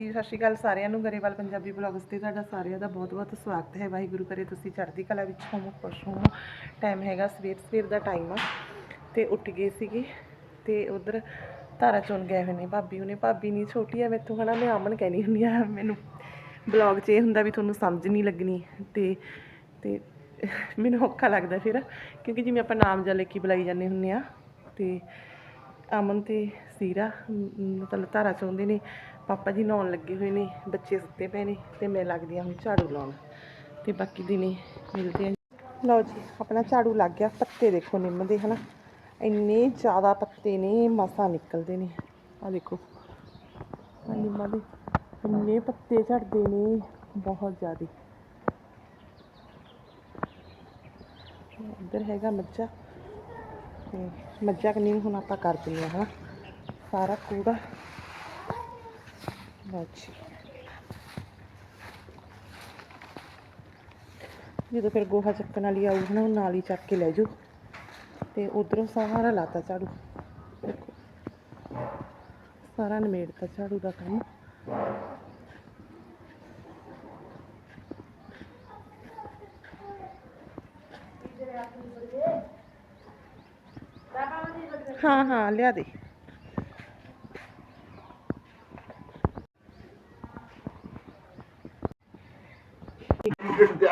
ਜੀ, ਸਤਿ ਸ਼੍ਰੀ ਅਕਾਲ ਸਾਰਿਆਂ ਨੂੰ, ਗਰੇਵਾਲ ਪੰਜਾਬੀ ਬਲੌਗਸ ਤੇ ਤੁਹਾਡਾ ਸਾਰਿਆਂ ਦਾ ਬਹੁਤ-ਬਹੁਤ ਸਵਾਗਤ ਹੈ। ਵਾਹਿਗੁਰੂ ਕਰੇ ਤੁਸੀਂ ਚੜ੍ਹਦੀ ਕਲਾ ਵਿੱਚ ਹੋਵੋ, ਖੁਸ਼ ਹੋਵੋ। ਟਾਈਮ ਹੈਗਾ ਸਵੇਰ ਸਵੇਰ ਦਾ ਟਾਈਮ ਆ। ਤੇ ਉੱਠ ਗਏ ਸੀਗੇ ਤੇ ਉਧਰ ਧਾਰਾ ਚੋਣ ਗਏ ਹੋਏ ਨੇ ਭਾਬੀ ਉਹਨੇ ਭਾਬੀ ਨਹੀਂ ਛੋਟੀ ਆ, ਮੈਥੋਂ ਹਨਾ ਮੈਂ ਅਮਨ ਕਹਿਣੀ ਹੁੰਦੀ ਆ, ਮੈਨੂੰ ਬਲੌਗ 'ਚ ਇਹ ਹੁੰਦਾ ਵੀ ਤੁਹਾਨੂੰ ਸਮਝ ਨਹੀਂ ਲੱਗਣੀ ਤੇ ਤੇ ਮੈਨੂੰ ਔਖਾ ਲੱਗਦਾ ਫਿਰ, ਕਿਉਂਕਿ ਜਿਵੇਂ ਆਪਾਂ ਨਾਮ ਜਾਂ ਲੈ ਕੇ ਬੁਲਾਈ ਜਾਂਦੇ ਹੁੰਦੇ ਆ ਤੇ ਅਮਨ ਤੇ ਸੀਰਾ ਮਤਲਬ ਧਾਰਾ ਚਾਹੁੰਦੇ ਨੇ। ਪਾਪਾ ਜੀ ਨਹਾਉਣ ਲੱਗੇ ਹੋਏ ਨੇ, ਬੱਚੇ ਸੁੱਤੇ ਪਏ ਨੇ ਤੇ ਮੈਂ ਲੱਗਦੀ ਹਾਂ ਹੁਣ ਝਾੜੂ ਲਾਉਣ। ਤੇ ਬਾਕੀ ਦਿਨੇ ਮਿਲਦੇ ਆ ਲਓ ਜੀ, ਆਪਣਾ ਝਾੜੂ ਲੱਗ ਗਿਆ, ਪੱਤੇ ਦੇਖੋ ਨਿੰਮ ਦੇ ਹਨਾ? ਇੰਨੇ ਜ਼ਿਆਦਾ ਪੱਤੇ ਨੇ, ਮਸਾ ਨਿਕਲਦੇ ਨੇ। ਆ ਦੇਖੋ ਆ ਨਿੰਮਾਂ ਦੇ ਇੰਨੇ ਪੱਤੇ ਝੜਦੇ ਨੇ, ਬਹੁਤ ਜ਼ਿਆਦੇ। ਇੱਧਰ ਹੈਗਾ ਮੱਝਾ। ਤੇ ਮੱਝਾਂ ਕਨੀ ਹੁਣ ਆਪਾਂ ਕਰ ਦਿੰਦੇ ਹਾਂ, ਹਨਾ? ਸਾਰਾ ਕੂੜਾ ਲਓ ਜਦੋਂ ਫਿਰ ਗੋਹਾ ਚੱਕਣ ਵਾਲੀ ਆਊ ਨਾ, ਉਹ ਨਾਲ ਹੀ ਚੱਕ ਕੇ ਲੈ ਜਾਓ ਤੇ ਉਧਰੋਂ ਸਾਰਾ ਲਾਤਾ ਝਾੜੂ। ਦੇਖੋ, ਸਾਰਾ ਨਿਮੇੜਤਾ ਝਾੜੂ ਦਾ ਕੰਮ। ਹਾਂ ਹਾਂ, ਲਿਆ ਦੇ।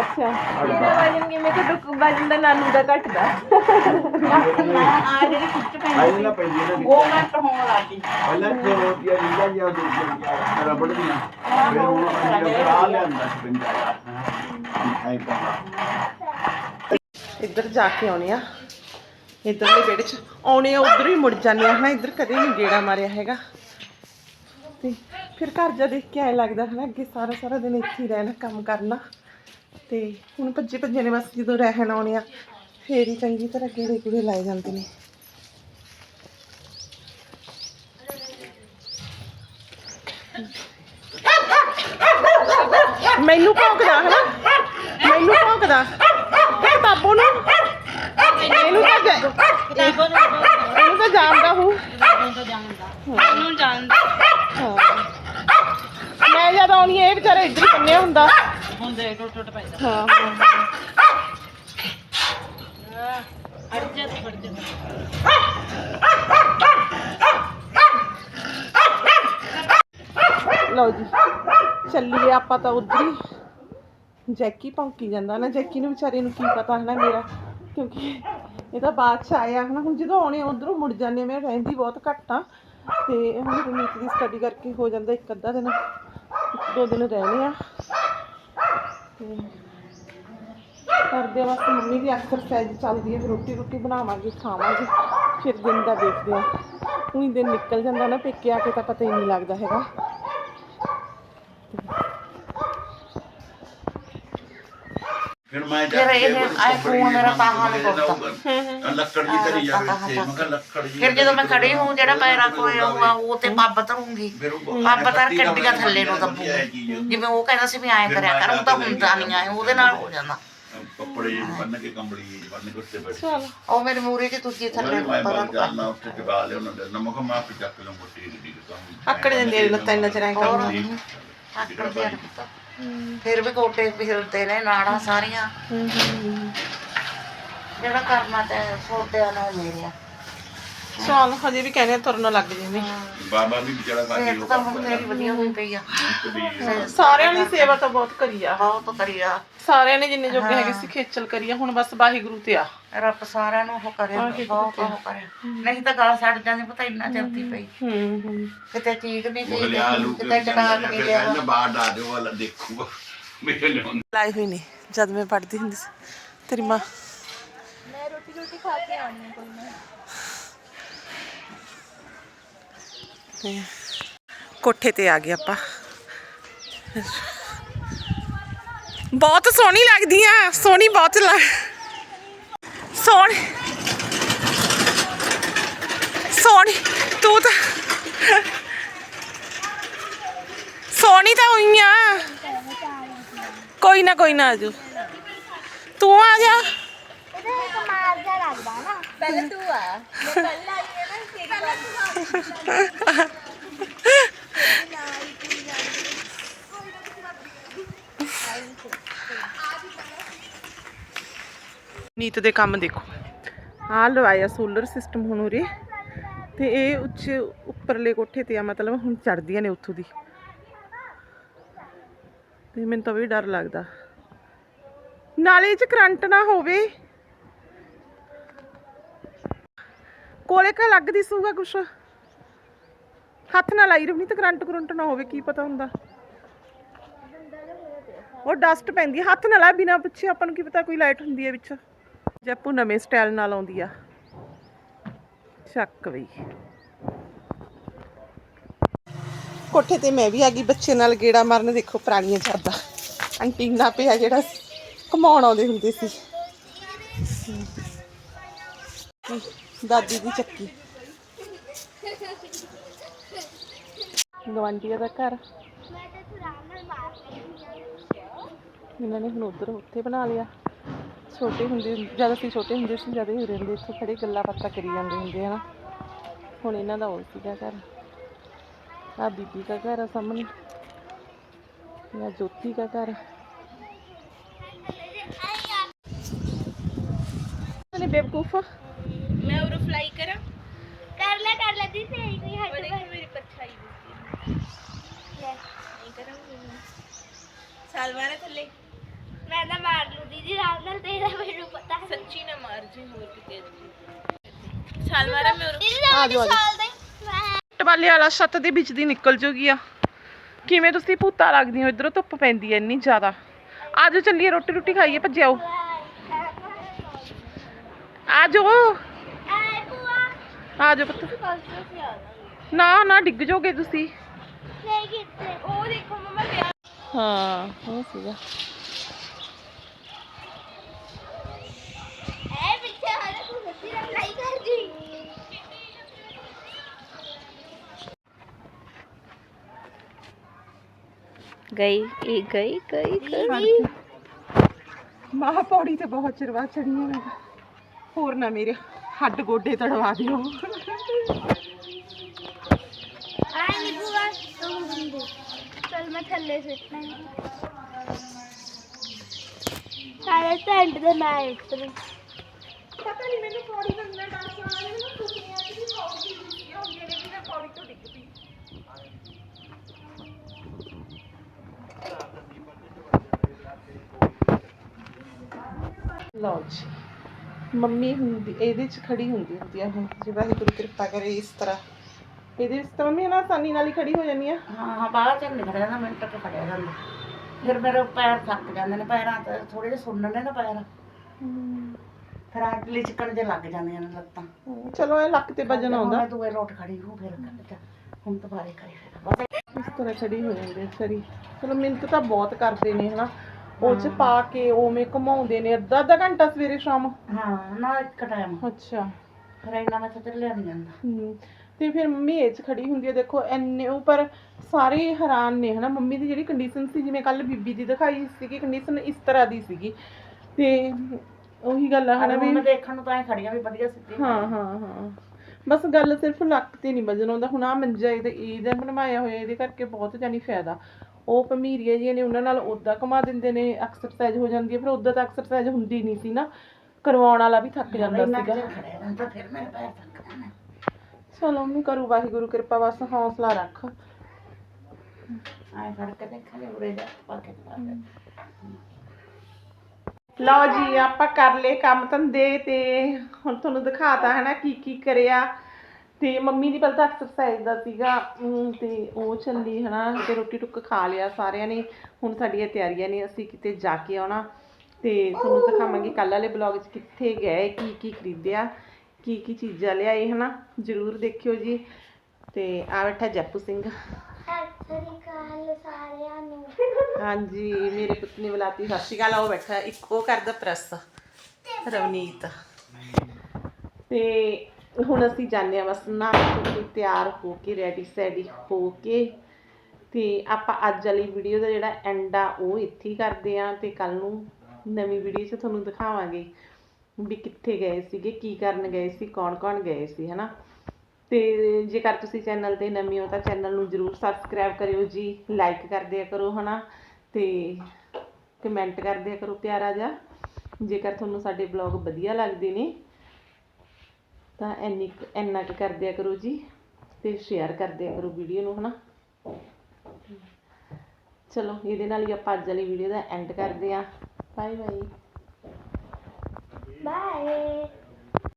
ਅੱਛਾ ਅੜਦਾ ਵਜਨ ਮੈਂ ਤਾਂ ਡੁੱਕ ਵਜਨ ਦਾ ਨਾਨੂ ਦਾ ਘਟਦਾ। ਆਈ ਨਾ ਪੈਂਦੀ ਨਾ ਪਹਿਲਾਂ ਜੋ ਰੋਟੀਆਂ ਲੀਲਾ ਜਾਂ ਦੁੱਧ ਰਬੜ ਦੀਆਂ ਫਿਰ ਉਹ ਅੰਦਰ ਆ ਲਿਆਂਦਾ ਸੀ ਪਿੰਡਾ ਆਈ ਤਾਂ ਇੱਧਰ ਜਾ ਕੇ ਆਉਣੇ ਆ। ਇੱਧਰਲੇ ਵਿਹੜੇ 'ਚ ਆਉਣੇ ਆ ਉਧਰ ਹੀ ਮੁੜ ਜਾਂਦੇ ਆ। ਹਨਾ ਇੱਧਰ ਕਦੇ ਨਹੀਂ ਗੇੜਾ ਮਾਰਿਆ ਹੈਗਾ। ਤੇ ਫਿਰ ਘਰ ਜਾ ਦੇਖ ਕੇ ਐ ਲੱਗਦਾ ਹਨਾ ਅੱਗੇ ਸਾਰਾ ਸਾਰਾ ਦਿਨ ਇੱਥੇ ਹੀ ਰਹਿਣਾ, ਕੰਮ ਕਰਨਾ। ਤੇ ਹੁਣ ਭੱਜੇ ਭੱਜੇ ਨੇ ਬਸ ਜਦੋਂ ਰਹਿਣ ਆਉਣੇ ਆ, ਫੇਰ ਹੀ ਚੰਗੀ ਤਰ੍ਹਾਂ ਗੇੜੇ ਗੂੜੇ ਲਾਏ ਜਾਂਦੇ ਨੇ। ਮੈਨੂੰ ਭੌਂਕਦਾ ਹਨਾ, ਮੈਨੂੰ ਭੌਂਕਦਾ। ਕਿ ਨੂੰ ਇਹਨੂੰ ਤਾਂ ਜਾ- ਇਹਨੂੰ ਤਾਂ ਜਾਣਦਾ ਹੂੰ। ਉਹਨੂੰ ਜਾਣਦਾ। ਹਾਂ। ਮੈਂ ਜਦ ਆਉਣੀ ਇਹ ਵਿਚਾਰਾ ਇੱਧਰ ਹੀ ਪੰਨਿਆ ਹੁੰਦਾ। ਹੁੰਦੇ ਟੁੱਟ ਟੁੱਟ ਪੈਂਦਾ ਹਾਂ ਹਾਂ। ਅੜ ਜਾ ਤੇ ਫੜ ਜਾ ਲਓ ਜੀ ਚੱਲੀਏ ਆਪਾਂ ਤਾਂ ਉਧਰ ਹੀ। ਜੈਕੀ ਭੌਂਕੀ ਜਾਂਦਾ ਨਾ ਜੈਕੀ ਨੂੰ ਵਿਚਾਰੇ ਨੂੰ ਕੀ ਪਤਾ ਹੈ ਨਾ ਮੇਰਾ। ਕਿਉਂਕਿ ਇਹ ਤਾਂ ਬਾਅਦ ਚ ਆਇਆ ਹਨਾ। ਹੁਣ ਜਦੋਂ ਆਉਣੇ ਉਧਰੋਂ ਮੁੜ ਜਾਂਦੇ ਹਾਂ, ਮੈਂ ਰਹਿੰਦੀ ਬਹੁਤ ਘੱਟ ਆ। ਤੇ ਹੁਣ ਰਣੀਤ ਦੀ ਸਟੱਡੀ ਕਰਕੇ ਹੋ ਜਾਂਦਾ ਇੱਕ ਅੱਧਾ ਦਿਨ। ਇੱਕ ਦੋ ਦਿਨ ਰਹਿਣੇ ਆ। ਤੇ ਕਰਦੇ ਆ ਬਸ ਮੰਮੀ ਦੀ ਐਕਸਰਸਾਈਜ਼ ਚੱਲਦੀ ਹੈ ਫਿਰ ਰੋਟੀ ਰੋਟੀ ਬਣਾਵਾਂਗੇ ਖਾਵਾਂਗੇ। ਫਿਰ ਦਿਨ ਦਾ ਦੇਖਦੇ ਆ। ਉਹੀ ਦਿਨ ਨਿਕਲ ਜਾਂਦਾ ਨਾ ਪੇਕੇ ਆ ਕੇ ਤਾਂ ਪਤਾ ਹੀ ਨਹੀਂ ਲੱਗਦਾ ਹੈਗਾ। ਫਿਰ ਮੈਂ ਫਿਰ ਇਹ ਆਈਫੋਨ ਮੇਰਾ ਬਾਹਾਂ ਨੂੰ ਕੁੱਟਦਾ ਲੱਕੜ ਜੀ ਧਰੀ ਜਾਵੇ ਇੱਥੇ ਮੈਂ ਕਿਹਾ ਲੱਕੜ ਜੀ ਫਿਰ ਜਦੋਂ ਮੈਂ ਖੜੀ ਹੂੰ ਜਿਹੜਾ ਪੈਰਾਂ ਕੋਲੇ ਆਊਗਾ ਉਹ ਤੇ ਪੱਬ ਉਹ ਪੱਬ ਧਰ ਕੇ ਡੱਡੀਆਂ ਥੱਲੇ ਨੂੰ ਦੱਬੂ ਜਿਵੇਂ ਉਹ ਕਹਿੰਦਾ ਸੀ ਵੀ ਐਂ ਕਰਿਆ ਕਰ ਉਹ ਤਾਂ ਹੁੰਦਾ ਨਹੀਂ ਐ ਉਹਦੇ ਨਾਲ ਹੋ ਜਾਂਦਾ। ਕੱਪੜੇ ਜਿਹੇ ਬੰਨ ਕੇ ਜਿਹੀ ਬੰਨ ਕੇ ਉੱਤੇ ਬੈਠੇ। ਚਲ। ਉਹ ਮੇਰੀ ਮੂਰੇ ਤੇ ਦੂਜੀ ਥੱਲੇ ਮੈਂ ਪਰਾਂ ਬਾਹਰ ਨੂੰ ਜਾਣਾ ਉੱਥੇ ਜਗਾ ਲਿਆ ਉਹਨਾਂ ਦੇ ਨਮਕ ਮਾਂ ਪੀ ਚੱਕ ਲਵਾਂ ਮੁੱਟੀ ਦੀ ਤਾਂ ਆਕੜ ਜਾਂਦੇ ਲੱਤਾਂ ਇੰਨਾ ਚਿਰ ਕਰਨਾ। ਆਕੜ ਨੀ ਪਤਾ। ਫਿਰ ਵੀ ਗੋਡੇ ਫਿਰਦੇ ਨੇ ਨਾੜਾਂ ਸਾਰੀਆਂ। ਜਿਹੜਾ ਕਰਨਾ ਤੇ ਸੋਟਿਆ ਨਾਲ ਮੇਰਿਆ ਚਲ ਹਜੇ ਵੀ ਕਹਿੰਦੇ ਆ ਤੁਰਨ ਲੱਗ ਜਾਂਦੇ। ਬਾਬਾ ਵੀ ਵਿਚਾਰਾ ਸਾਡੀ ਫਿਰ ਤਾਂ ਹੁਣ ਮੇਰੀ ਵਧੀਆ ਹੋਈ ਪਈ ਆ। ਸਾਰਿਆਂ ਨੇ ਸੇਵਾ ਤਾਂ ਬਹੁਤ ਕਰੀ ਆ। ਬਹੁਤ ਕਰੀਆ ਸਾਰਿਆਂ ਨੇ ਜਿੰਨੇ ਜੋਗੇ ਹੈਗੇ ਸੀ ਖੇਚਲ ਕਰੀ ਆ ਹੁਣ ਬਸ ਵਾਹਿਗੁਰੂ ਤੇ ਆ। ਰੱਬ ਸਾਰਿਆਂ ਨੂੰ ਉਹ ਕਰੇ ਬਹੁਤ ਉਹ ਕਰੇ। ਨਹੀਂ ਤਾਂ ਗੱਲ ਛੱਡ ਜਾਂਦੀ ਪਤਾ ਇੰਨਾ ਚਲਦੀ ਪਈ। ਹੂੰ ਹੂੰ ਕਿਤੇ ਚੀਕ ਨਹੀਂ ਲੂ ਕਿਤੇ ਚਟਾਕ ਨਹੀਂ ਲਿਆ। ਕਹਿੰਦਾ ਬਾਹਰ ਡਾ ਦਿਓ ਵਾਲਾ ਦੇਖੂਗਾ ਮੇਰੇ ਲਿਆਉਂਦਾ ਲਾਏ ਹੋਏ ਨੇ ਜਦ ਮੈਂ ਪੜ੍ਹਦੀ ਹੁੰਦੀ ਸੀ। ਤੇਰੀ ਮਾਂ। ਮੈਂ ਰੋਟੀ ਰੋਟੀ ਖਾ ਕੇ ਆਉਣੀ ਕੋਈ ਨਾ। ਕੋਠੇ ਤੇ ਆ ਗਏ ਆਪਾਂ। ਬਹੁਤ ਸੋਹਣੀ ਲੱਗਦੀ ਆ, ਸੋਹਣੀ ਬਹੁਤ ਲੱਗ ਸੋਹਣੀ ਸੋਹਣੀ ਤੂੰ ਤਾਂ ਸੋਹਣੀ ਤਾਂ ਹੋਈ ਆ ਕੋਈ ਨਾ ਕੋਈ ਨਾ ਆਜੋ ਤੂੰ ਆ ਜਾ। ਪਹਿਲੇ ਤੂੰ ਆ। ਮੈਂ ਪਹਿਲਾਂ ਆਈ ਹੈ ਨਾ ਤੇਰੀ ਵਾਰ। ਨੀਤ ਦੇ ਕੰਮ ਦੇਖੋ। ਆ ਲਵਾਇਆ ਸੋਲਰ ਸਿਸਟਮ ਹੁਣ ਉਰੇ। ਤੇ ਇਹ ਉੱਚ ਉੱਪਰਲੇ ਕੋਠੇ ਤੇ ਆ ਮਤਲਬ ਹੁਣ ਚੜਦੀਆਂ ਨੇ ਉੱਥੋਂ ਦੀ। ਤੇ ਮੈਨੂੰ ਤਾਂ ਵੀ ਡਰ ਲੱਗਦਾ। ਨਾਲੇ ਚ ਕਰੰਟ ਨਾ ਹੋਵੇ। ਕੋਲੇ ਕਾ ਲੱਗਦੀ ਸੂਗਾ ਕੁਛ? ਹੱਥ ਨਾਲ ਲਾਈ ਰਵਨੀ ਤੇ ਕਰੰਟ ਕਰੰਟ ਨਾ ਹੋਵੇ, ਕੀ ਪਤਾ ਹੁੰਦਾ। ਉਹ ਡਸਟ ਪੈਂਦੀ ਹੈ ਹੱਥ ਨਾਲ ਆ ਬਿਨਾ ਪੁੱਛੇ, ਆਪਾਂ ਨੂੰ ਕੀ ਪਤਾ ਕੋਈ ਲਾਈਟ ਹੁੰਦੀ ਹੈ ਵਿੱਚ। ਜੱਪੂ ਨਵੇਂ ਸਟਾਈਲ ਨਾਲ ਆਉਂਦੀ ਆ। ਚੱਕ ਬਈ। ਕੋਠੇ ਤੇ ਮੈਂ ਵੀ ਆ ਗਈ, ਬੱਚੇ ਨਾਲ ਗੇੜਾ ਮਾਰਨ, ਦੇਖੋ ਪੁਰਾਣੀਆਂ ਚਾਦਾ ਅੰਟੀਨਾ ਪਿਆ ਜਿਹੜਾ ਘਮਾਉਣ ਆਉਂਦੇ ਹੁੰਦੇ ਸੀ। ਦਾਦੀ ਦੀ ਚੱਕੀ। ਗਵਾਂਢੀਆ ਦਾ ਘਰ। ਇਹਨਾਂ ਨੇ ਹੁਣ ਉਧਰ ਉੱਥੇ ਬਣਾ ਲਿਆ। ਛੋਟੇ ਹੁੰਦੇ, ਜਦ ਅਸੀਂ ਛੋਟੇ ਹੁੰਦੇ ਸੀ, ਜਦ ਇਹ ਰਹਿੰਦੇ ਇੱਥੇ ਖੜੇ ਗੱਲਾਂ ਬਾਤਾਂ ਕਰੀ ਜਾਂਦੇ ਹੁੰਦੇ ਆ ਹੁਣ ਇਹਨਾਂ ਦਾ ਉਹ ਸੀਗਾ ਘਰ। ਆ ਬੀਬੀ ਦਾ ਘਰ ਆ ਸਾਹਮਣੇ। ਇਹ ਜੋਤੀ ਦਾ ਘਰ। ਨੇ ਬੇਵਕੂਫ ਕਰਾਂ? ਕਰ ਲੈ ਕਰ ਲੈ ਦੀ ਸਹੀ ਕੋਈ ਹੱਟ ਬੜੇ ਮੇਰੀ ਪਰਛਾਈ ਦਿਸਦੀ ਲੈ। ਨਹੀਂ ਕਰਾਂਗੀ ਸਾਲ ਮਾਰੇ ਥੱਲੇ? ਮੈਂ ਤਾਂ ਮਾਰ ਲੂ ਦੀਦੀ ਰਾਮ ਨਾਲ ਤੇਰਾ ਮੈਨੂੰ ਪਤਾ ਹੈ ਸੱਚੀ ਨਾ ਮਾਰ ਜੀ ਹੋਰ ਕਿਤੇ ਸਾਲ ਮਾਰਾ ਮੈਂ ਉਰ ਦੀਦੀ ਆ ਜਾਓ। ਸਾਲ ਦੇ ਮੈਂ ਟਵਾਲੇ ਵਾਲਾ ਛੱਤ ਦੇ ਵਿੱਚ ਦੀ ਨਿਕਲ ਜੂਗੀ ਆ। ਕਿਵੇਂ ਤੁਸੀਂ ਭੂਤਾ ਲੱਗਦੀ ਹੋ? ਇਧਰੋਂ ਧੁੱਪ ਪੈਂਦੀ ਐ ਇੰਨੀ ਜ਼ਿਆਦਾ। ਆਜੋ ਚੱਲੀਏ ਰੋਟੀ ਰੋਟੀ ਖਾਈਏ ਭੱਜਿਓ ਆਜੋ। ਆ ਆਜੋ ਪੁੱਤ। ਨਾ ਨਾ, ਡਿੱਗ ਜਾਓਗੇ ਤੁਸੀਂ। ਨਹੀਂ ਕਿਤੇ ਉਹ ਦੇਖੋ ਮਮਾ ਪਿਆ ਹਾਂ, ਉਹ ਸੀਗਾ। ਐ ਪਿੱਛੇ ਹਰ ਤੂੰ ਸੱਚੀ ਨਾਲ ਲਾਈ ਗਈ, ਇਹ ਗਈ ਗਈ ਮਾਂ ਪੌੜੀ ਤੇ ਬਹੁਤ ਚਿਰਵਾ ਚੜੀਆਂ ਮੈਂ ਹੋਰ ਨਾ ਮੇਰੇ। ਹੱਡ ਗੋਡੇ ਤੜਵਾ ਦਿਓ। ਆਏ ਨੀ ਭੂਆ ਤੂੰ ਬੰਦੇ ਚਲ ਮੈਂ ਥੱਲੇ ਸਿੱਟਣਾ ਸਾਰੇ ਟੈਂਟ ਦੇ ਮੈਂ ਉਤਰ ਪਤਾ ਨਹੀਂ ਮੈਨੂੰ ਪੌੜੀ ਦਾ ਇੰਨਾ ਡਰ ਕਿਉਂ ਆ ਰਿਹਾ ਮੈਨੂੰ ਸੁਪਨਿਆਂ 'ਚ ਵੀ ਪੌੜੀ ਦੀ ਹੁੰਦੀਆਂ ਨੇ ਕਿ ਮੈਂ ਪੌੜੀ ਤੋਂ ਡਿੱਗ ਪਈ। ਲਓ ਜੀ। ਮੰਮੀ ਹੁੰਦੀ ਇਹਦੇ 'ਚ ਖੜੀ ਹੁੰਦੀ ਹੁੰਦੀ ਆ ਹੁਣ ਜੇ ਵਾਹਿਗੁਰੂ ਕਿਰਪਾ ਕਰੇ ਇਸ ਤਰ੍ਹਾਂ। ਇਹਦੇ ਵਿੱਚ ਤਾਂ ਮੰਮੀ ਨਾ ਆਸਾਨੀ ਨਾਲ ਹੀ ਖੜੀ ਹੋ ਜਾਂਦੀ ਆ। ਹਾਂ ਹਾਂ ਬਾਹਰ ਚੱਲ ਨਹੀਂ ਖੜਿਆ ਨਾ ਮਿੰਟ ਤੱਕ ਖੜਿਆ ਜਾਂਦਾ। ਫਿਰ ਮੇਰੇ ਪੈਰ ਥੱਕ ਜਾਂਦੇ ਨੇ ਪੈਰਾਂ ਤੇ ਥੋੜੇ ਜਿਹਾ ਸੁੰਨ ਨੇ ਨਾ ਪੈਰ। ਫਿਰ ਆ ਲਿਚਕਣ ਜੇ ਲੱਗ ਜਾਂਦੀਆਂ ਨੇ ਲੱਤਾਂ। ਹਮ, ਚਲੋ ਇਹ ਲੱਕ ਤੇ ਵਜਨ ਆਉਂਦਾ। ਮੈਂ ਤੂੰ ਇਹ ਲੋਟ ਖੜੀ ਹੋ ਫਿਰ ਕਰ ਹੁਣ ਦੁਬਾਰੇ ਕਰੀ ਫਿਰ। ਬਸ ਇਸ ਤਰ੍ਹਾਂ ਖੜੀ ਹੋ ਜਾਂਦੀ ਆ ਸਰੀ ਚਲੋ ਮਿਹਨਤ ਤਾਂ ਬਹੁਤ ਕਰਦੇ ਨੇ ਹਨਾ। ਉਹ ਚ ਪਾ ਕੇ ਉਵੇਂ ਘੁਮਾਉਂਦੇ ਨੇ ਅੱਧਾ ਅੱਧਾ ਘੰਟਾ ਸਵੇਰੇ ਸ਼ਾਮ। ਹਾਂ ਨਾ ਇੱਕ ਟਾਈਮ ਅੱਛਾ। ਫਿਰ ਇੰਨਾ ਮੈਂ ਤਾਂ ਲਿਆ ਨਹੀਂ ਜਾਂਦਾ। ਤੇ ਫਿਰ ਮੰਮੀ ਇਹ ਚ ਖੜੀ ਹੁੰਦੀ ਹੈ ਦੇਖੋ ਐਨੇ ਉੱਪਰ ਸਾਰੇ ਹੈਰਾਨ ਨੇ ਹਨਾ? ਮੰਮੀ ਦੀ ਜਿਹੜੀ ਕੰਡੀਸ਼ਨ ਸੀ ਜਿਵੇਂ ਕੱਲ ਬੀਬੀ ਦੀ ਦਿਖਾਈ ਸੀਗੀ ਕੰਡੀਸ਼ਨ ਇਸ ਤਰ੍ਹਾਂ ਦੀ ਸੀਗੀ। ਤੇ ਉਹੀ ਗੱਲ ਆ ਹਨਾ ਵੀ ਮੈਂ ਦੇਖਣ ਨੂੰ ਤਾਂ ਐ ਖੜੀਆਂ ਵੀ ਵਧੀਆ ਸਿੱਧੀ ਹਾਂ ਹਾਂ ਹਾਂ। ਬਸ ਗੱਲ ਸਿਰਫ ਲੱਕ ਤੇ ਨਹੀਂ ਵਜਨ ਆਉਂਦਾ ਹੁਣ ਆ ਮੰਜਾ ਇਹਦਾ ਇਹਦਾ ਬਣਵਾਇਆ ਹੋਇਆ ਇਹਦੇ ਕਰਕੇ ਬਹੁਤ ਜਾਨੀ ਫਾਇਦਾ। ਉਹ ਭਮੀਰੀਆਂ ਜੀਆਂ ਨੇ ਉਹਨਾਂ ਨਾਲ ਉਦਾਂ ਘੁਮਾ ਦਿੰਦੇ ਨੇ ਐਕਸਰਸਾਈਜ਼ ਹੋ ਜਾਂਦੀ ਹੈ ਫਿਰ ਉਦਾਂ ਤਾਂ ਐਕਸਰਸਾਈਜ਼ ਹੁੰਦੀ ਨਹੀਂ ਸੀ ਨਾ ਕਰਵਾਉਣ ਵਾਲਾ ਵੀ ਥੱਕ ਜਾਂਦਾ ਸੀਗਾ। ਚਲੋ ਮੰਮੀ ਕਰੂ ਵਾਹਿਗੁਰੂ ਕਿਰਪਾ ਬਸ ਹੌਸਲਾ ਰੱਖ। ਐ ਫੜ ਕੇ ਦੇਖਾਂਗੇ ਉਰੇ ਜਾ ਪਾ ਕੇ ਪਾ ਕੇ। ਲਓ ਜੀ ਆਪਾਂ ਕਰ ਲਏ ਕੰਮ ਧੰਦੇ ਤੇ ਹੁਣ ਤੁਹਾਨੂੰ ਦਿਖਾਤਾ ਹੈ ਨਾ ਕੀ ਕੀ ਕਰਿਆ। ਤੇ ਮੰਮੀ ਦੀ ਪਹਿਲਾਂ ਤਾਂ ਐਕਸਰਸਾਈਜ਼ ਦਾ ਸੀਗਾ ਅਮ, ਤੇ ਉਹ ਚੱਲੀ ਹੈ ਨਾ ਤੇ ਰੋਟੀ ਟੁੱਕ ਖਾ ਲਿਆ ਸਾਰਿਆਂ ਨੇ। ਹੁਣ ਸਾਡੀਆਂ ਤਿਆਰੀਆਂ ਨੇ ਅਸੀਂ ਕਿਤੇ ਜਾ ਕੇ ਆਉਣਾ। ਤੇ ਤੁਹਾਨੂੰ ਦਿਖਾਵਾਂਗੇ ਕੱਲ ਵਾਲੇ ਬਲੌਗ 'ਚ ਕਿੱਥੇ ਗਏ ਕੀ ਕੀ ਖਰੀਦਿਆ ਕੀ ਕੀ ਚੀਜ਼ਾਂ ਲਿਆਏ ਹਨਾ। ਜਰੂਰ ਦੇਖਿਓ ਜੀ। ਤੇ ਆ ਬੈਠਾ ਜੱਪੂ ਸਿੰਘ। ਸਤਿ ਸ੍ਰੀ ਅਕਾਲ ਸਾਰਿਆਂ ਨੂੰ। ਹਾਂਜੀ ਮੇਰੇ ਪੁੱਤ ਨੇ ਬੁਲਾਤੀ ਸਤਿ ਸ਼੍ਰੀ ਅਕਾਲ। ਉਹ ਬੈਠਾ ਇੱਕ ਉਹ ਕਰਦਾ ਪ੍ਰੈਸ ਰਵਨੀਤ। ਤੇ ਹੁਣ ਅਸੀਂ ਜਾਂਦੇ ਆ ਬਸ ਨਹਾ ਕੇ ਤਿਆਰ ਹੋ ਕੇ ਰੈਡੀ ਸੈਡੀ ਹੋ ਕੇ ਤੇ ਆਪਾਂ ਅੱਜ ਵਾਲੀ ਵੀਡੀਓ ਦਾ ਜਿਹੜਾ ਐਂਡ ਆ, ਉਹ ਇੱਥੇ ਹੀ ਕਰਦੇ ਆ ਤੇ ਕੱਲ ਨੂੰ ਨਵੀਂ ਵੀਡੀਓ 'ਚ ਤੁਹਾਨੂੰ ਦਿਖਾਵਾਂਗੇ ਵੀ ਕਿੱਥੇ ਗਏ ਸੀਗੇ, ਕੀ ਕਰਨ ਗਏ ਸੀ ਕੌਣ ਕੌਣ ਗਏ ਸੀ, ਹਨਾ? ਤੇ ਜੇਕਰ ਤੁਸੀਂ ਚੈਨਲ ਤੇ ਨਵੇਂ ਹੋ ਤਾਂ ਚੈਨਲ ਨੂੰ ਜਰੂਰ ਸਬਸਕ੍ਰਾਈਬ ਕਰਿਓ ਜੀ ਲਾਈਕ ਕਰ ਦਿਆ ਕਰੋ, ਹਨਾ? ਤੇ ਕਮੈਂਟ ਕਰ ਦਿਆ ਕਰੋ ਪਿਆਰਾ ਜਿਹਾ, ਜੇਕਰ ਤੁਹਾਨੂੰ ਸਾਡੇ ਬਲੌਗ ਵਧੀਆ ਲੱਗਦੇ ਨੇ। ਤਾਂ ਇੰਨੀ ਕੁ- ਇੰਨਾ ਕੁ ਕਰ ਦਿਆ ਕਰੋ ਜੀ ਤੇ ਸ਼ੇਅਰ ਕਰ ਦਿਆ ਕਰੋ ਵੀਡੀਓ ਨੂੰ, ਹਨਾ? ਚਲੋ, ਇਹਦੇ ਨਾਲ ਹੀ ਆਪਾਂ ਅੱਜ ਵਾਲੀ ਵੀਡੀਓ ਦਾ ਐਂਡ ਕਰਦੇ ਆਂ ਬਾਏ ਬਾਏ ਬਾਏ